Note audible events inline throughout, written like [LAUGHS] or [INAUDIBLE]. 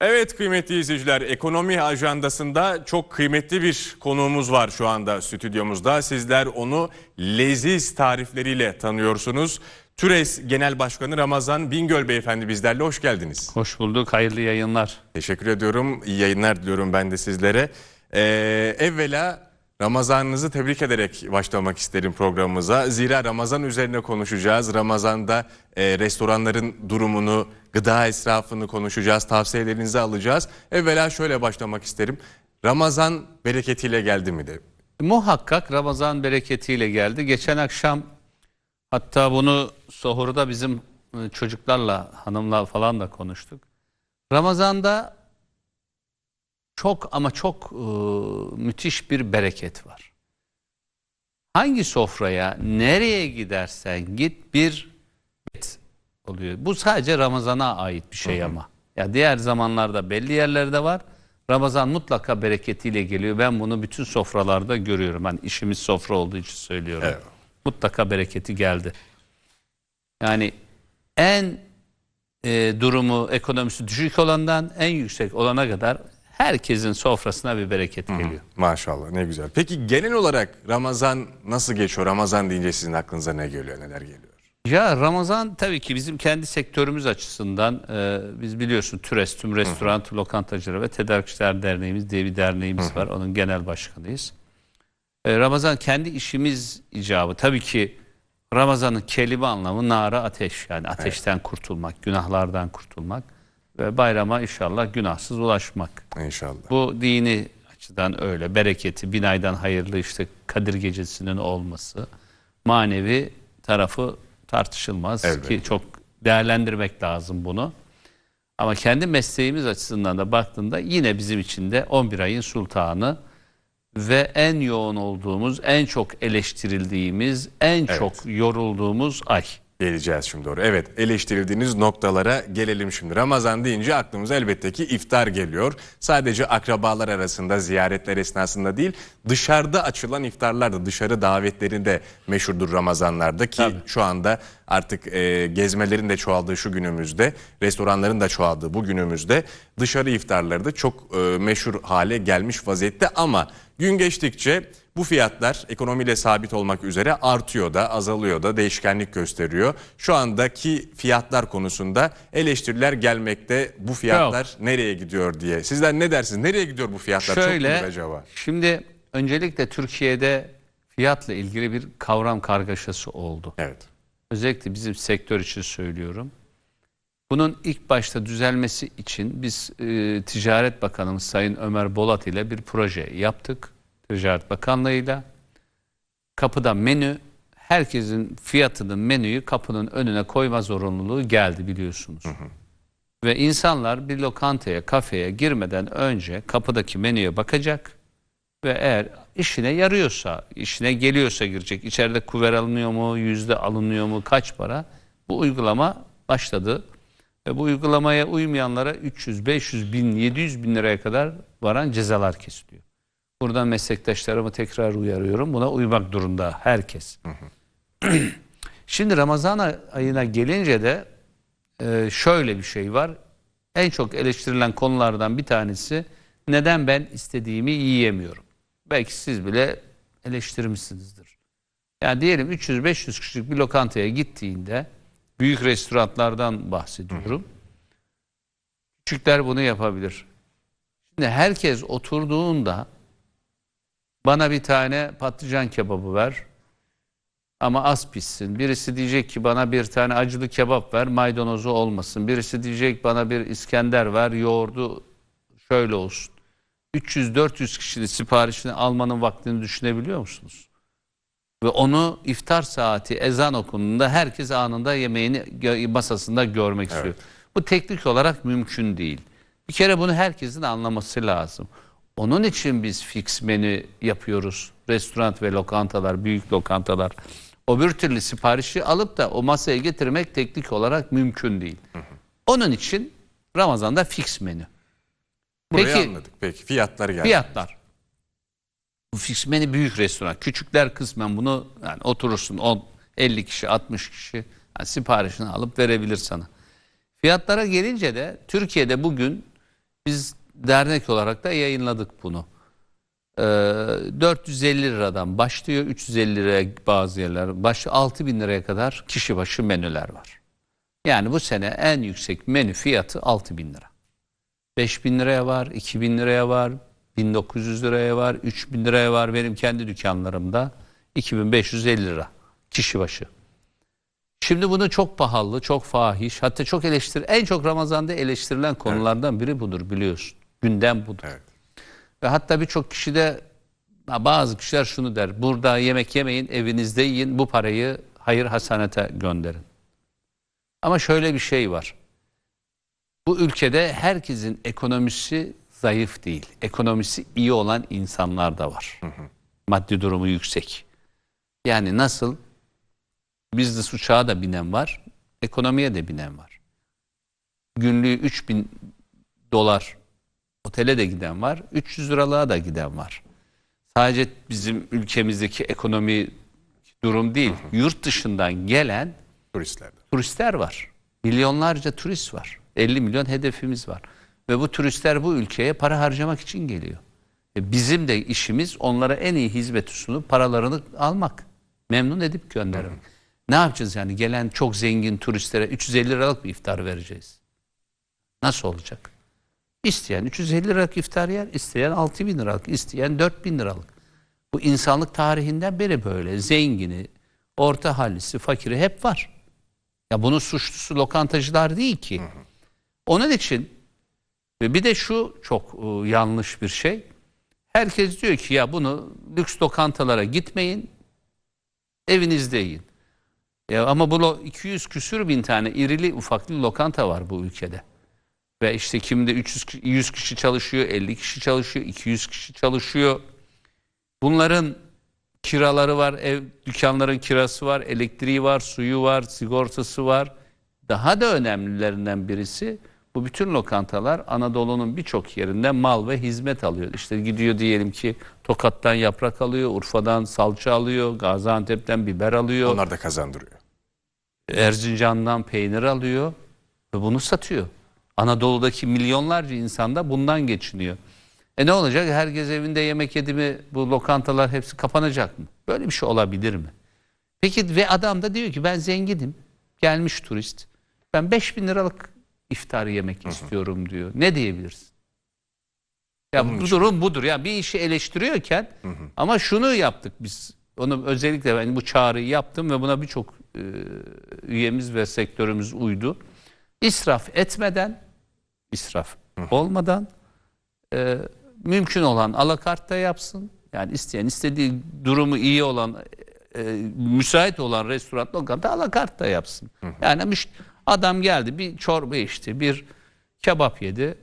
Evet kıymetli izleyiciler ekonomi ajandasında çok kıymetli bir konuğumuz var şu anda stüdyomuzda. Sizler onu leziz tarifleriyle tanıyorsunuz. Türes Genel Başkanı Ramazan Bingöl Beyefendi bizlerle hoş geldiniz. Hoş bulduk, hayırlı yayınlar. Teşekkür ediyorum. İyi yayınlar diliyorum ben de sizlere. Ee, evvela Ramazanınızı tebrik ederek başlamak isterim programımıza. Zira Ramazan üzerine konuşacağız. Ramazan'da e, restoranların durumunu, gıda israfını konuşacağız, tavsiyelerinizi alacağız. Evvela şöyle başlamak isterim. Ramazan bereketiyle geldi mi de? Muhakkak Ramazan bereketiyle geldi. Geçen akşam hatta bunu Sohur'da bizim e, çocuklarla, hanımla falan da konuştuk. Ramazan'da çok ama çok e, müthiş bir bereket var. Hangi sofraya, nereye gidersen git bir bereket oluyor. Bu sadece Ramazan'a ait bir şey ama. Ya diğer zamanlarda belli yerlerde var. Ramazan mutlaka bereketiyle geliyor. Ben bunu bütün sofralarda görüyorum. Ben işimiz sofra olduğu için söylüyorum. Evet. Mutlaka bereketi geldi. Yani en e, durumu ekonomisi düşük olandan en yüksek olana kadar herkesin sofrasına bir bereket geliyor. Maşallah ne güzel. Peki genel olarak Ramazan nasıl geçiyor? Ramazan deyince sizin aklınıza ne geliyor, neler geliyor? Ya Ramazan tabii ki bizim kendi sektörümüz açısından e, biz biliyorsun TÜRES, Tüm Restoran, Lokantacıları ve Tedarikçiler Derneğimiz diye bir derneğimiz var. Onun genel başkanıyız. E, Ramazan kendi işimiz icabı. Tabii ki Ramazan'ın kelime anlamı nara ateş. Yani ateşten kurtulmak, günahlardan kurtulmak ve bayrama inşallah günahsız ulaşmak. İnşallah. Bu dini açıdan öyle. Bereketi, bin aydan hayırlı işte Kadir Gecesi'nin olması. Manevi tarafı tartışılmaz Elbette. ki çok değerlendirmek lazım bunu. Ama kendi mesleğimiz açısından da baktığında yine bizim için de 11 ayın sultanı ve en yoğun olduğumuz, en çok eleştirildiğimiz, en çok yorulduğumuz ay. Geleceğiz şimdi oraya. Evet eleştirildiğiniz noktalara gelelim şimdi. Ramazan deyince aklımıza elbette ki iftar geliyor. Sadece akrabalar arasında ziyaretler esnasında değil dışarıda açılan iftarlar da dışarı davetlerinde meşhurdur Ramazanlarda ki şu anda artık e, gezmelerin de çoğaldığı şu günümüzde restoranların da çoğaldığı bu günümüzde dışarı iftarları da çok e, meşhur hale gelmiş vaziyette ama gün geçtikçe bu fiyatlar ekonomiyle sabit olmak üzere artıyor da azalıyor da değişkenlik gösteriyor. Şu andaki fiyatlar konusunda eleştiriler gelmekte. Bu fiyatlar nereye gidiyor diye. Sizler ne dersiniz? Nereye gidiyor bu fiyatlar? Çok Şöyle, mudur acaba? şimdi öncelikle Türkiye'de fiyatla ilgili bir kavram kargaşası oldu. Evet. Özellikle bizim sektör için söylüyorum. Bunun ilk başta düzelmesi için biz e, Ticaret Bakanımız Sayın Ömer Bolat ile bir proje yaptık. Ticaret Bakanlığı'yla. Kapıda menü, herkesin fiyatının menüyü kapının önüne koyma zorunluluğu geldi biliyorsunuz. Ve insanlar bir lokantaya, kafeye girmeden önce kapıdaki menüye bakacak ve eğer işine yarıyorsa, işine geliyorsa girecek. İçeride kuver alınıyor mu, yüzde alınıyor mu, kaç para? Bu uygulama başladı. Ve bu uygulamaya uymayanlara 300, 500 bin, 700 bin liraya kadar varan cezalar kesiliyor. Buradan meslektaşlarımı tekrar uyarıyorum. Buna uymak durumda herkes. [CLEARS THROAT] Şimdi Ramazan ay- ayına gelince de e, şöyle bir şey var. En çok eleştirilen konulardan bir tanesi neden ben istediğimi yiyemiyorum. Belki siz bile eleştirmişsinizdir. Yani diyelim 300-500 kişilik bir lokantaya gittiğinde büyük restoranlardan bahsediyorum. Küçükler bunu yapabilir. Şimdi herkes oturduğunda bana bir tane patlıcan kebabı ver ama az pişsin. Birisi diyecek ki bana bir tane acılı kebap ver maydanozu olmasın. Birisi diyecek bana bir İskender ver yoğurdu şöyle olsun. 300-400 kişinin siparişini almanın vaktini düşünebiliyor musunuz? Ve onu iftar saati ezan okunduğunda herkes anında yemeğini masasında görmek istiyor. Bu teknik olarak mümkün değil. Bir kere bunu herkesin anlaması lazım. Onun için biz fix menü yapıyoruz. Restoran ve lokantalar, büyük lokantalar. O bir türlü siparişi alıp da o masaya getirmek teknik olarak mümkün değil. Onun için Ramazan'da fix menü. Burayı Peki anladık. Peki fiyatlar geldi. fiyatlar. Bu fix menü büyük restoran. Küçükler kısmen bunu yani oturursun 10 50 kişi 60 kişi yani siparişini alıp verebilir sana. Fiyatlara gelince de Türkiye'de bugün Biz dernek olarak da yayınladık bunu. Ee, 450 liradan başlıyor 350 liraya bazı yerler baş 6000 liraya kadar kişi başı menüler var. Yani bu sene en yüksek menü fiyatı 6000 lira. 5000 liraya var, 2000 liraya var, 1900 liraya var, 3000 liraya var. Benim kendi dükkanlarımda 2550 lira kişi başı. Şimdi bunu çok pahalı, çok fahiş, hatta çok eleştir, en çok Ramazan'da eleştirilen konulardan biri budur biliyorsun. Gündem budur. Evet. Ve hatta birçok kişi de bazı kişiler şunu der. Burada yemek yemeyin, evinizde yiyin. Bu parayı hayır hasanete gönderin. Ama şöyle bir şey var. Bu ülkede herkesin ekonomisi zayıf değil. Ekonomisi iyi olan insanlar da var. Maddi durumu yüksek. Yani nasıl business uçağa da binen var, ekonomiye de binen var. Günlüğü 3000 dolar otele de giden var, 300 liralığa da giden var. Sadece bizim ülkemizdeki ekonomi durum değil, yurt dışından gelen Turistler. turistler var. Milyonlarca turist var. 50 milyon hedefimiz var. Ve bu turistler bu ülkeye para harcamak için geliyor. E bizim de işimiz onlara en iyi hizmet sunup paralarını almak. Memnun edip göndermek. Ne yapacağız yani gelen çok zengin turistlere 350 liralık bir iftar vereceğiz. Nasıl olacak? İsteyen 350 liralık iftar yer, isteyen 6 bin liralık, isteyen 4 bin liralık. Bu insanlık tarihinden beri böyle. Zengini, orta hallisi, fakiri hep var. Ya bunun suçlusu lokantacılar değil ki. Onun için bir de şu çok e, yanlış bir şey. Herkes diyor ki ya bunu lüks lokantalara gitmeyin. Evinizde yiyin. Ya ama bu lo- 200 küsür bin tane irili ufaklı lokanta var bu ülkede. Ve işte kimde 300 ki- 100 kişi çalışıyor, 50 kişi çalışıyor, 200 kişi çalışıyor. Bunların kiraları var, ev dükkanların kirası var, elektriği var, suyu var, sigortası var. Daha da önemlilerinden birisi bu bütün lokantalar Anadolu'nun birçok yerinden mal ve hizmet alıyor. İşte gidiyor diyelim ki Tokat'tan yaprak alıyor, Urfa'dan salça alıyor, Gaziantep'ten biber alıyor. Onlar da kazandırıyor. Erzincan'dan peynir alıyor ve bunu satıyor. Anadolu'daki milyonlarca insan da bundan geçiniyor. E ne olacak? Herkes evinde yemek yedi mi bu lokantalar hepsi kapanacak mı? Böyle bir şey olabilir mi? Peki ve adam da diyor ki ben zenginim. Gelmiş turist. Ben 5000 liralık iftar yemek istiyorum diyor. Ne diyebilirsin? Ya bu durum budur. Ya bir işi eleştiriyorken ama şunu yaptık biz. Onu özellikle ben bu çağrıyı yaptım ve buna birçok e, üyemiz ve sektörümüz uydu. İsraf etmeden, israf olmadan e, mümkün olan alakartta yapsın. Yani isteyen istediği durumu iyi olan e, müsait olan restoran lokanta alakartta yapsın. Yani müş- adam geldi bir çorba içti, bir kebap yedi,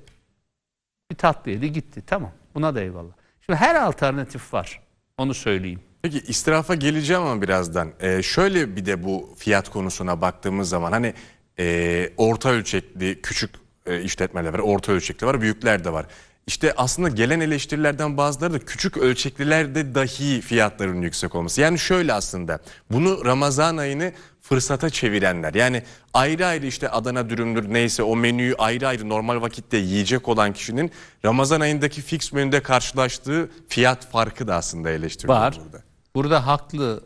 bir tatlı yedi gitti. Tamam buna da eyvallah. Şimdi her alternatif var. Onu söyleyeyim. Peki israfa geleceğim ama birazdan. Ee, şöyle bir de bu fiyat konusuna baktığımız zaman hani e, orta ölçekli küçük e, işletmeler var, orta ölçekli var, büyükler de var. İşte aslında gelen eleştirilerden bazıları da küçük ölçeklilerde dahi fiyatların yüksek olması. Yani şöyle aslında bunu Ramazan ayını fırsata çevirenler. Yani ayrı ayrı işte Adana dürümdür neyse o menüyü ayrı ayrı normal vakitte yiyecek olan kişinin Ramazan ayındaki fix menüde karşılaştığı fiyat farkı da aslında eleştiriliyor Var. burada. Burada haklı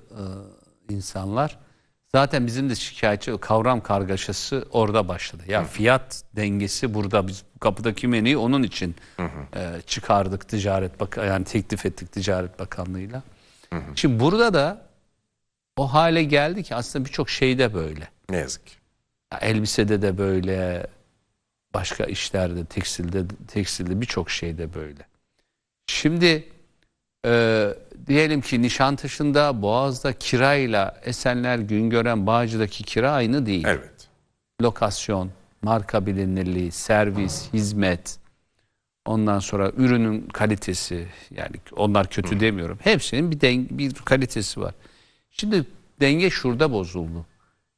e, insanlar. Zaten bizim de şikayetçi kavram kargaşası orada başladı. Ya fiyat dengesi burada biz kapıdaki menüyü onun için e, çıkardık Ticaret Bak yani teklif ettik Ticaret Bakanlığı'yla. Şimdi burada da o hale geldi ki aslında birçok şeyde böyle. Ne yazık ki. Ya elbisede de böyle, başka işlerde, tekstilde, tekstilde birçok şeyde böyle. Şimdi e, diyelim ki Nişantaşı'nda, Boğaz'da kirayla Esenler, Güngören, Bağcı'daki kira aynı değil. Evet. Lokasyon, marka bilinirliği, servis, hizmet, ondan sonra ürünün kalitesi, yani onlar kötü demiyorum. Hepsinin bir, den- bir kalitesi var. Şimdi denge şurada bozuldu.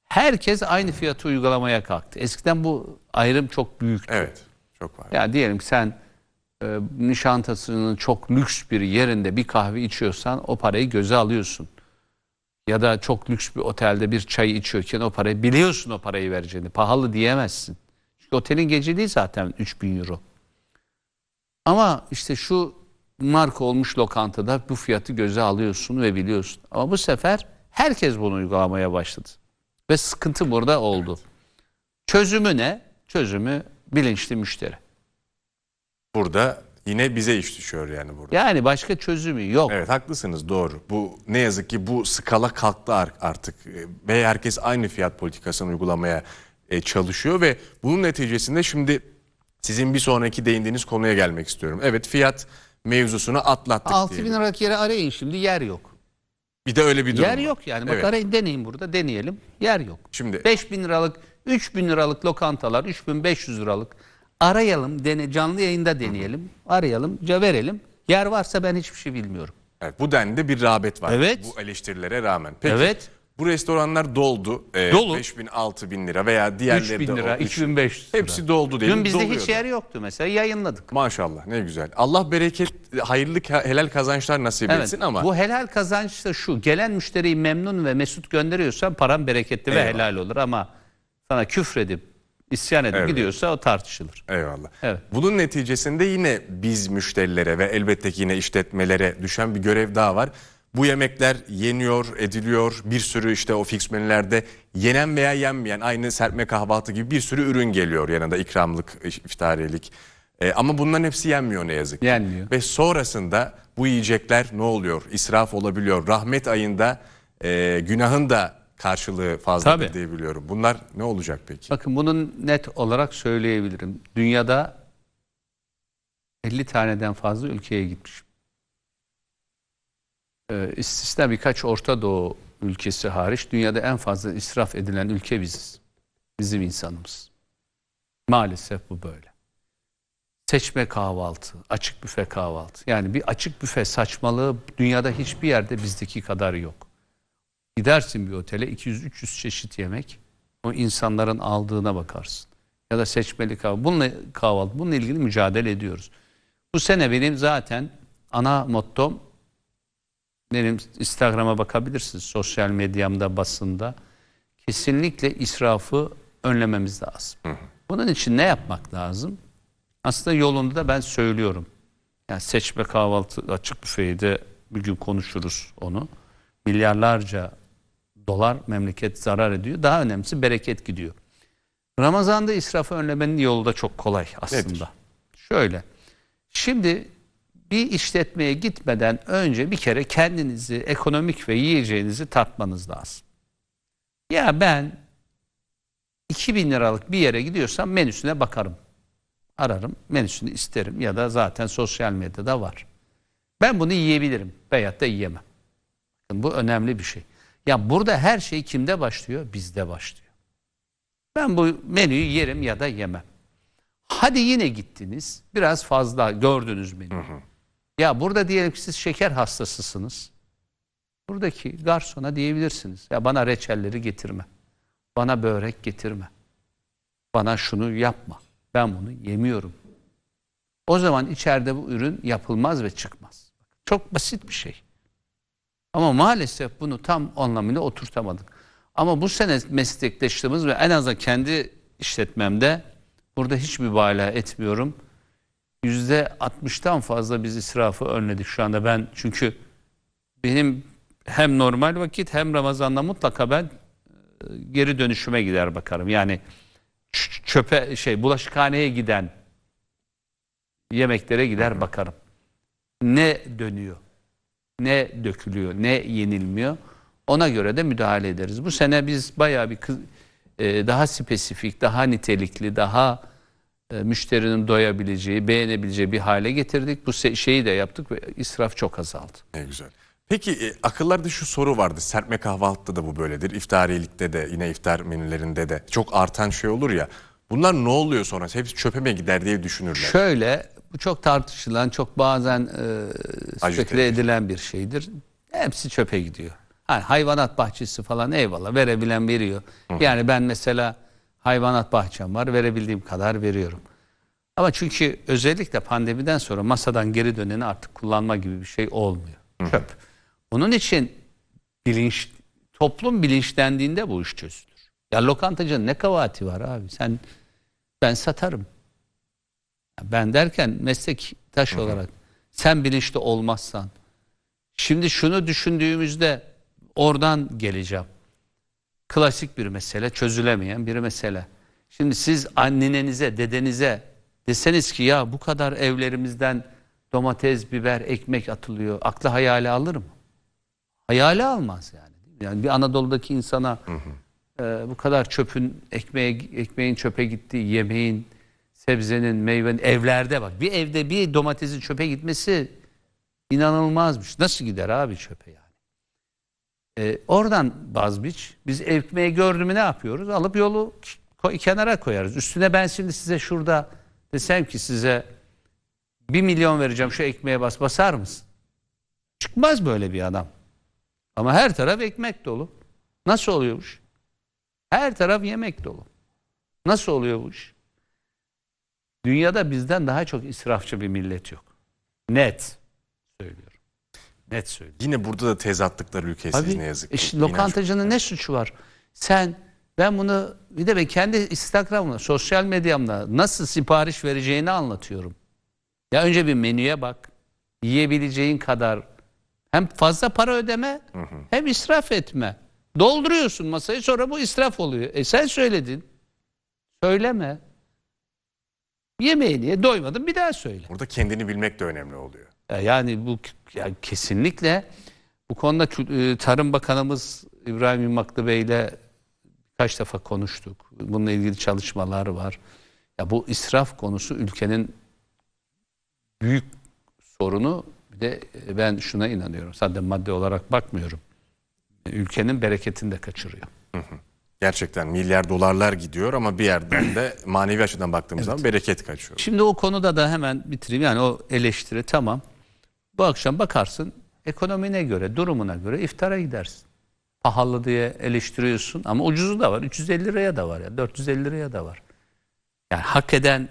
Herkes aynı fiyatı uygulamaya kalktı. Eskiden bu ayrım çok büyüktü. Evet. Çok var. Ya diyelim ki sen e, Nişantaşı'nın çok lüks bir yerinde bir kahve içiyorsan o parayı göze alıyorsun. Ya da çok lüks bir otelde bir çay içiyorken o parayı biliyorsun o parayı vereceğini. Pahalı diyemezsin. Çünkü otelin geceliği zaten 3000 euro. Ama işte şu marka olmuş lokantada bu fiyatı göze alıyorsun ve biliyorsun. Ama bu sefer herkes bunu uygulamaya başladı. Ve sıkıntı burada oldu. Çözümü ne? Çözümü bilinçli müşteri. Burada yine bize iş düşüyor yani burada. Yani başka çözümü yok. Evet haklısınız doğru. Bu ne yazık ki bu skala kalktı ar- artık ve herkes aynı fiyat politikasını uygulamaya e, çalışıyor ve bunun neticesinde şimdi sizin bir sonraki değindiğiniz konuya gelmek istiyorum. Evet fiyat mevzusunu atlattık 6 bin liralık yere arayın şimdi yer yok. Bir de öyle bir durum Yer var. yok yani. Bak Evet. arayın deneyin burada deneyelim. Yer yok. Şimdi 5 bin liralık, 3 bin liralık lokantalar, 3500 liralık arayalım, dene, canlı yayında deneyelim, arayalım, verelim. Yer varsa ben hiçbir şey bilmiyorum. evet, bu denli bir rağbet var. Evet. Bu eleştirilere rağmen. Peki Evet. bu restoranlar doldu. E, Dolu. 5 bin 6 bin lira veya diğerleri 3 bin de lira, o üç- 3500 lira. Hepsi doldu diyelim. Dün bizde hiç yer yoktu mesela yayınladık. Maşallah ne güzel. Allah bereket, hayırlı helal kazançlar nasip Evet. etsin ama Bu helal kazanç da şu. Gelen müşteriyi memnun ve mesut gönderiyorsan param bereketli ve Eyvallah. helal olur ama sana küfredip isyan edip Evet. gidiyorsa o tartışılır. Eyvallah. Evet. Bunun neticesinde yine biz müşterilere ve elbette ki yine işletmelere düşen bir görev daha var. Bu yemekler yeniyor, ediliyor. Bir sürü işte o fix menülerde yenen veya yenmeyen aynı serpme kahvaltı gibi bir sürü ürün geliyor yanında ikramlık, iftariyelik. Ee, ama bunların hepsi yenmiyor ne yazık ki. Yenmiyor. Ve sonrasında bu yiyecekler ne oluyor? İsraf olabiliyor. Rahmet ayında e, günahın da karşılığı fazladır Tabii. diye biliyorum. Bunlar ne olacak peki? Bakın bunun net olarak söyleyebilirim. Dünyada 50 taneden fazla ülkeye gitmişim. Ee, istisna birkaç Orta Doğu ülkesi hariç dünyada en fazla israf edilen ülke biziz. Bizim insanımız. Maalesef bu böyle. Seçme kahvaltı, açık büfe kahvaltı. Yani bir açık büfe saçmalığı dünyada hiçbir yerde bizdeki kadar yok. Gidersin bir otele 200-300 çeşit yemek. O insanların aldığına bakarsın. Ya da seçmeli kahvaltı. Bununla kahvaltı. Bununla ilgili mücadele ediyoruz. Bu sene benim zaten ana mottom benim Instagram'a bakabilirsiniz. Sosyal medyamda, basında. Kesinlikle israfı önlememiz lazım. Bunun için ne yapmak lazım? Aslında yolunda da ben söylüyorum. Yani seçme kahvaltı açık büfeyi de bir gün konuşuruz onu. Milyarlarca dolar memleket zarar ediyor. Daha önemlisi bereket gidiyor. Ramazan'da israfı önlemenin yolu da çok kolay aslında. Nedir? Şöyle. Şimdi bir işletmeye gitmeden önce bir kere kendinizi ekonomik ve yiyeceğinizi tartmanız lazım. Ya ben 2000 liralık bir yere gidiyorsam menüsüne bakarım. Ararım, menüsünü isterim ya da zaten sosyal medyada var. Ben bunu yiyebilirim veyahut da yiyemem. Bakın bu önemli bir şey. Ya burada her şey kimde başlıyor? Bizde başlıyor. Ben bu menüyü yerim ya da yemem. Hadi yine gittiniz. Biraz fazla gördünüz menüyü. Ya burada diyelim ki siz şeker hastasısınız. Buradaki garsona diyebilirsiniz. Ya bana reçelleri getirme. Bana börek getirme. Bana şunu yapma. Ben bunu yemiyorum. O zaman içeride bu ürün yapılmaz ve çıkmaz. Çok basit bir şey. Ama maalesef bunu tam anlamıyla oturtamadık. Ama bu sene meslektaşlığımız ve en azından kendi işletmemde burada hiç mübalağa etmiyorum. Yüzde 60'tan fazla biz israfı önledik şu anda ben çünkü benim hem normal vakit hem Ramazan'da mutlaka ben e, geri dönüşüme gider bakarım. Yani çöpe şey bulaşıkhaneye giden yemeklere gider bakarım. Ne dönüyor? Ne dökülüyor? Ne yenilmiyor? Ona göre de müdahale ederiz. Bu sene biz bayağı bir e, daha spesifik, daha nitelikli, daha e, müşterinin doyabileceği, beğenebileceği bir hale getirdik. Bu şeyi de yaptık ve israf çok azaldı. Ne güzel. Peki e, akıllarda şu soru vardı. Serpme kahvaltıda da bu böyledir. İftariyelikte de yine iftar menülerinde de çok artan şey olur ya. Bunlar ne oluyor sonra? Hepsi çöpe mi gider diye düşünürler. Şöyle, bu çok tartışılan, çok bazen e, speküle edilen bir şeydir. Hepsi çöpe gidiyor. Hani hayvanat bahçesi falan eyvallah verebilen veriyor. Yani ben mesela hayvanat bahçem var verebildiğim kadar veriyorum. Ama çünkü özellikle pandemiden sonra masadan geri döneni artık kullanma gibi bir şey olmuyor. Çöp. Onun için bilinç toplum bilinçlendiğinde bu iş çözülür. Ya lokantacının ne kabahati var abi? Sen ben satarım. Ben derken meslektaş olarak sen bilinçli olmazsan. Şimdi şunu düşündüğümüzde oradan geleceğim. Klasik bir mesele, çözülemeyen bir mesele. Şimdi siz annenize, dedenize deseniz ki ya bu kadar evlerimizden domates, biber, ekmek atılıyor. Aklı hayale alır mı? Hayale almaz yani. Yani bir Anadolu'daki insana e, bu kadar çöpün ekmeğe, ekmeğin çöpe gittiği, yemeğin, sebzenin, meyvenin evlerde bak. Bir evde bir domatesin çöpe gitmesi inanılmazmış. Nasıl gider abi çöpe yani? E, oradan vazgeç. Biz ekmeği gördü mü ne yapıyoruz? Alıp yolu kenara koyarız. Üstüne ben şimdi size şurada desem ki size bir milyon vereceğim şu ekmeğe bas basar mısın? Çıkmaz böyle bir adam. Ama her taraf ekmek dolu. Nasıl oluyor bu iş? Her taraf yemek dolu. Nasıl oluyor bu iş? Dünyada bizden daha çok israfçı bir millet yok. Net söylüyorum. Net söylüyorum. Yine burada da tezatlıklar ülkesiz Abi, ne yazık ki. e İnanç lokantacının ne suçu var? Sen ben bunu bir de ben kendi Instagram'la, sosyal medyamda nasıl sipariş vereceğini anlatıyorum. Ya önce bir menüye bak. Yiyebileceğin kadar hem fazla para ödeme hem israf etme. Dolduruyorsun masayı sonra bu israf oluyor. E sen söyledin. Söyleme. Yemeğini ye, doymadın bir daha söyle. Burada kendini bilmek de önemli oluyor. Ya Yani bu yani kesinlikle bu konuda e, Tarım Bakanımız İbrahim İmaklı Bey ile birkaç defa konuştuk. Bununla ilgili çalışmalar var. Ya bu israf konusu ülkenin büyük sorunu. Bir de e, ben şuna inanıyorum. Sadece madde olarak bakmıyorum. Ülkenin bereketini de kaçırıyor. Gerçekten milyar dolarlar gidiyor ama bir yerden de [CLEARS THROAT] manevi açıdan baktığımız zaman bereket kaçıyor. Şimdi o konuda da hemen bitireyim. Yani o eleştiri tamam. Bu akşam bakarsın ekonomine göre, durumuna göre iftara gidersin. Pahalı diye eleştiriyorsun ama ucuzu da var. 350 liraya da var ya, 450 liraya da var. Yani hak eden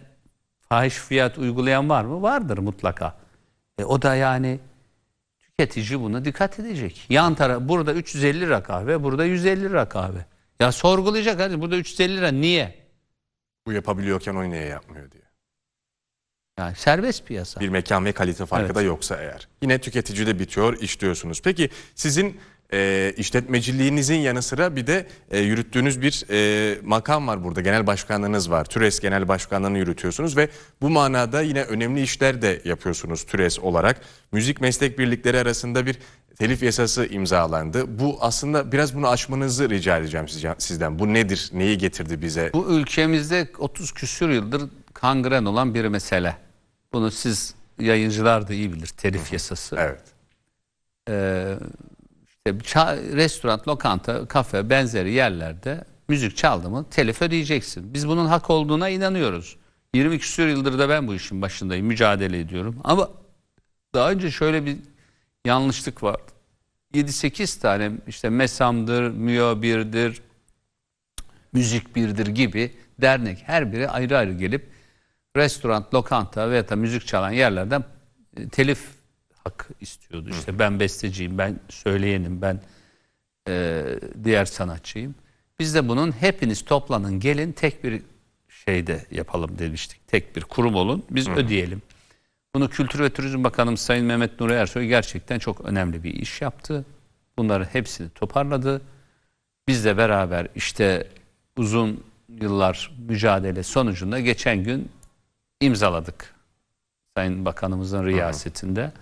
fahiş fiyat uygulayan var mı? Vardır mutlaka. E o da yani tüketici buna dikkat edecek. Yan taraf burada 350 lira kahve, burada 150 lira kahve. Ya sorgulayacak hadi burada 350 lira niye? Bu yapabiliyorken o niye yapmıyor diye. Yani serbest piyasa. Bir mekan ve kalite farkı Evet. da yoksa eğer. Yine tüketicide bitiyor iş diyorsunuz. Peki sizin e, işletmeciliğinizin yanı sıra bir de e, yürüttüğünüz bir e, makam var burada. Genel başkanlığınız var. TÜRES Genel Başkanlığını yürütüyorsunuz ve bu manada yine önemli işler de yapıyorsunuz TÜRES olarak. Müzik meslek birlikleri arasında bir telif yasası imzalandı. Bu aslında biraz bunu açmanızı rica edeceğim sizden. Bu nedir? Neyi getirdi bize? Bu ülkemizde 30 küsür yıldır kangren olan bir mesele. Bunu siz yayıncılar da iyi bilir. Telif yasası. Evet. Ee, işte restoran, lokanta, kafe benzeri yerlerde müzik çaldı mı telif ödeyeceksin. Biz bunun hak olduğuna inanıyoruz. 20 küsur yıldır da ben bu işin başındayım. Mücadele ediyorum. Ama daha önce şöyle bir yanlışlık vardı. 7-8 tane işte Mesam'dır, Mio birdir, Müzik Birdir gibi dernek her biri ayrı ayrı gelip restoran, lokanta veya da müzik çalan yerlerden e, telif hak istiyordu. İşte ben besteciyim, ben söyleyenim, ben e, diğer sanatçıyım. Biz de bunun hepiniz toplanın gelin tek bir şeyde yapalım demiştik. Tek bir kurum olun biz ödeyelim. Bunu Kültür ve Turizm Bakanımız Sayın Mehmet Nuri Ersoy gerçekten çok önemli bir iş yaptı. Bunların hepsini toparladı. Biz de beraber işte uzun yıllar mücadele sonucunda geçen gün imzaladık. Sayın Bakanımızın riyasetinde.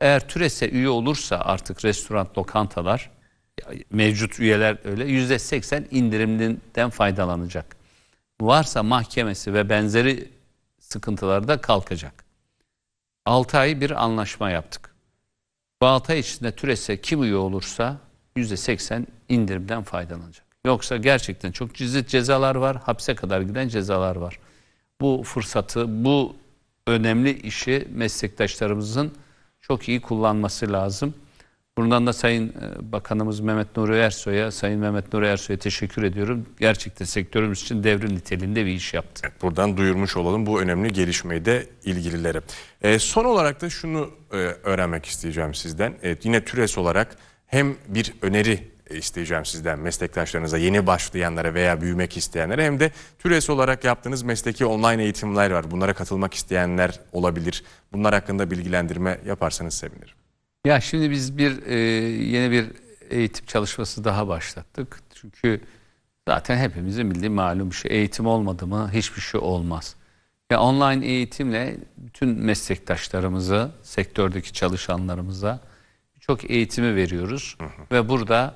Eğer TÜRES'e üye olursa artık restoran, lokantalar mevcut üyeler öyle yüzde seksen indirimden faydalanacak. Varsa mahkemesi ve benzeri sıkıntılar da kalkacak. 6 ay bir anlaşma yaptık. Bu 6 ay içinde TÜRES'e kim üye olursa %80 indirimden faydalanacak. Yoksa gerçekten çok ciddi cezalar var, hapse kadar giden cezalar var. Bu fırsatı, bu önemli işi meslektaşlarımızın çok iyi kullanması lazım. Buradan da Sayın e, Bakanımız Mehmet Nuri Ersoy'a, Sayın Mehmet Nuri Ersoy'a teşekkür ediyorum. Gerçekten sektörümüz için devrim niteliğinde bir iş yaptı. Evet, buradan duyurmuş olalım bu önemli gelişmeyi de ilgililere. Ee, son olarak da şunu e, öğrenmek isteyeceğim sizden. Evet, yine TÜRES olarak hem bir öneri isteyeceğim sizden meslektaşlarınıza, yeni başlayanlara veya büyümek isteyenlere hem de TÜRES olarak yaptığınız mesleki online eğitimler var. Bunlara katılmak isteyenler olabilir. Bunlar hakkında bilgilendirme yaparsanız sevinirim. Ya şimdi biz bir e, yeni bir eğitim çalışması daha başlattık. Çünkü zaten hepimizin bildiği malum şey. Eğitim olmadı mı hiçbir şey olmaz. Ya online eğitimle bütün meslektaşlarımızı, sektördeki çalışanlarımıza çok eğitimi veriyoruz. Ve burada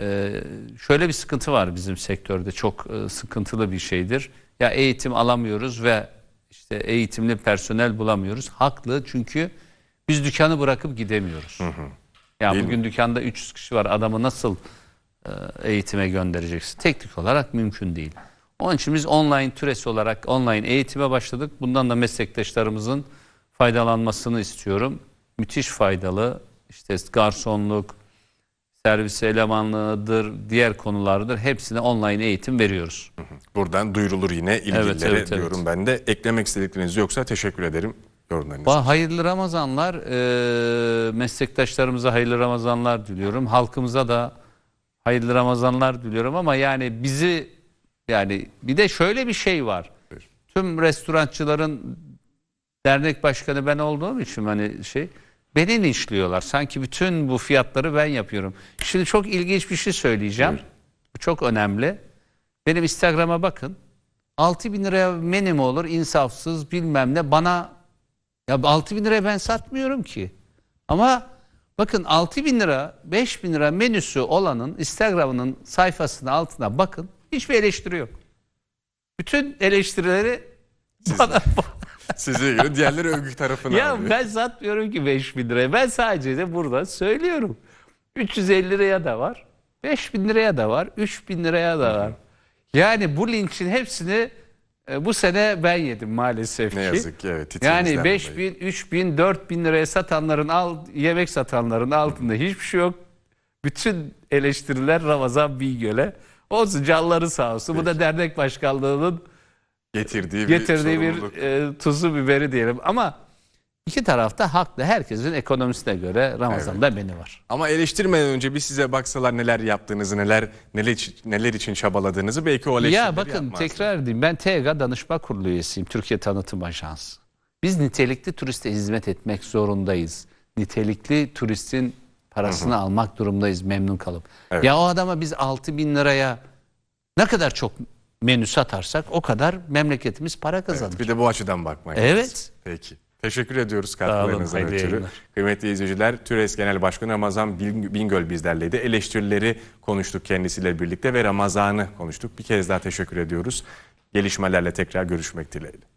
e, şöyle bir sıkıntı var bizim sektörde çok e, sıkıntılı bir şeydir. Ya eğitim alamıyoruz ve işte eğitimli personel bulamıyoruz. Haklı çünkü biz dükkanı bırakıp gidemiyoruz. Ya Değil bugün dükkanda 300 kişi var. Adamı nasıl e, eğitime göndereceksin? Teknik olarak mümkün değil. Onun için biz online türesi olarak online eğitime başladık. Bundan da meslektaşlarımızın faydalanmasını istiyorum. Müthiş faydalı. İşte garsonluk, servis elemanlığıdır, diğer konulardır. Hepsine online eğitim veriyoruz. Buradan duyurulur yine ilgililere Evet, evet, evet. diyorum ben de. Eklemek istedikleriniz yoksa teşekkür ederim yorumlarınız. Ba- Hayırlı Ramazanlar, e, meslektaşlarımıza hayırlı Ramazanlar diliyorum. Halkımıza da hayırlı Ramazanlar diliyorum ama yani bizi yani bir de şöyle bir şey var. Buyur. Tüm restorançıların dernek başkanı ben olduğum için hani şey beni linçliyorlar. Sanki bütün bu fiyatları ben yapıyorum. Şimdi çok ilginç bir şey söyleyeceğim. Bu çok önemli. Benim Instagram'a bakın. 6 bin liraya menü mü olur insafsız bilmem ne bana ya 6 bin liraya ben satmıyorum ki. Ama bakın 6 bin lira 5 bin lira menüsü olanın Instagram'ının sayfasının altına bakın hiçbir eleştiri yok. Bütün eleştirileri bana [LAUGHS] Size göre diğerleri övgü tarafına ya alıyor. ben satmıyorum ki 5 bin liraya. Ben sadece de burada söylüyorum. 350 liraya da var. 5 bin liraya da var. 3 bin liraya da var. Yani bu linçin hepsini e, bu sene ben yedim maalesef Ne ki. yazık ki evet. Yani dolayı. 5 bin, 3 bin, 4 bin liraya satanların, al, yemek satanların altında hiçbir şey yok. Bütün eleştiriler Ramazan Bingöl'e. Olsun canları sağ olsun. Bu da dernek başkanlığının getirdiği, getirdiği bir bir sorumluluk. e, tuzu biberi diyelim. Ama iki tarafta haklı. Herkesin ekonomisine göre Ramazan'da beni var. Ama eleştirmeden önce bir size baksalar neler yaptığınızı, neler neler için, neler için çabaladığınızı belki o eleştirileri Ya bakın yapmazlar. tekrar edeyim. Ben TEGA Danışma Kurulu üyesiyim. Türkiye Tanıtım Ajansı. Biz nitelikli turiste hizmet etmek zorundayız. Nitelikli turistin parasını almak durumdayız memnun kalıp. Evet. Ya o adama biz 6 bin liraya ne kadar çok menü satarsak o kadar memleketimiz para kazanır. Evet, bir de bu açıdan bakmak Evet. Peki. Teşekkür ediyoruz katkılarınızdan ötürü. yayınlar. Kıymetli izleyiciler, TÜRES Genel Başkanı Ramazan Bin- Bingöl bizlerleydi. Eleştirileri konuştuk kendisiyle birlikte ve Ramazan'ı konuştuk. Bir kez daha teşekkür ediyoruz. Gelişmelerle tekrar görüşmek dileğiyle.